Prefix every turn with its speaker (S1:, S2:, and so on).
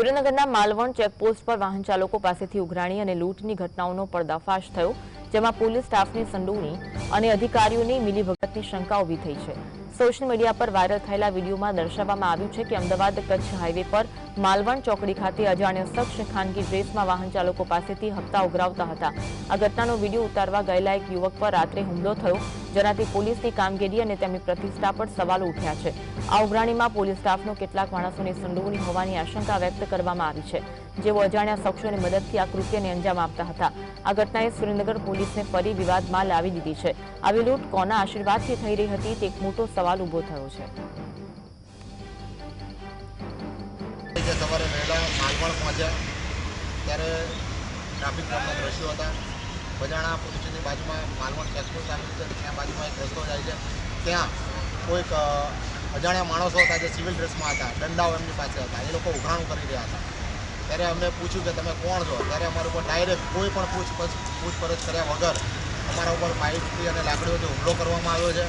S1: સુરેન્દ્રનગરના માલવણ ચેકપોસ્ટ પર વાહન ચાલકો પાસેથી ઉઘરાણી અને લૂંટની ઘટનાઓનો પર્દાફાશ થયો, જેમાં પોલીસ સ્ટાફની સંડોવણી અને અધિકારીઓની મિલીભગતની શંકા ઊભી થઈ છે. સોશિયલ મીડિયા પર વાયરલ થયેલા વિડીયોમાં દર્શાવવામાં આવ્યું છે કે અમદાવાદ કચ્છ હાઈવે પર માલવણ ચોકડી ખાતે અજાણ્યા શખ્સ ખાનગી ડ્રેસમાં વાહન ચાલકો પાસેથી હપ્તા ઉઘરાવતા હતા. આ ઘટનાનો વીડિયો ઉતારવા ગયેલા એક યુવક પર રાત્રે હુમલો થયો જેનાથી પોલીસની કામગીરી અને તેમની પ્રતિષ્ઠા પર સવાલો ઉઠ્યા છે. આ ઉઘરાણીમાં પોલીસ સ્ટાફનો કેટલાક માણસોની સંડોવણી હોવાની આશંકા વ્યક્ત કરવામાં આવી છે, જેઓ અજાણ્યા શખ્સોની મદદથી આ કૃત્યને અંજામ આપતા હતા. આ ઘટનાએ સુરેન્દ્રનગર પોલીસને ફરી વિવાદમાં લાવી દીધી છે. આવી લૂંટ કોના આશીર્વાદથી થઈ રહી હતી તે એક મોટો સવાલ ઊભો થયો છે.
S2: ત્યારે ટ્રાફિક જામના દ્રશ્યો હતા. બજાણા પોલીસ બાજુમાં માલવણ ચેકપોસ્ટ આવેલું છે, ત્યાં બાજુમાં એક રસ્તો જાય છે. ત્યાં કોઈક અજાણ્યા માણસો હતા જે સિવિલ ડ્રેસમાં હતા, દંડાઓ એમની પાસે હતા, એ લોકો ઉઘરાણું કરી રહ્યા હતા. ત્યારે અમને પૂછ્યું કે તમે કોણ છો? ત્યારે અમારા ઉપર ડાયરેક્ટ કોઈ પણ પૂછપરછ પૂછપરછ કર્યા વગર અમારા ઉપર પાઇપથી અને લાકડીઓથી હુમલો કરવામાં આવ્યો છે.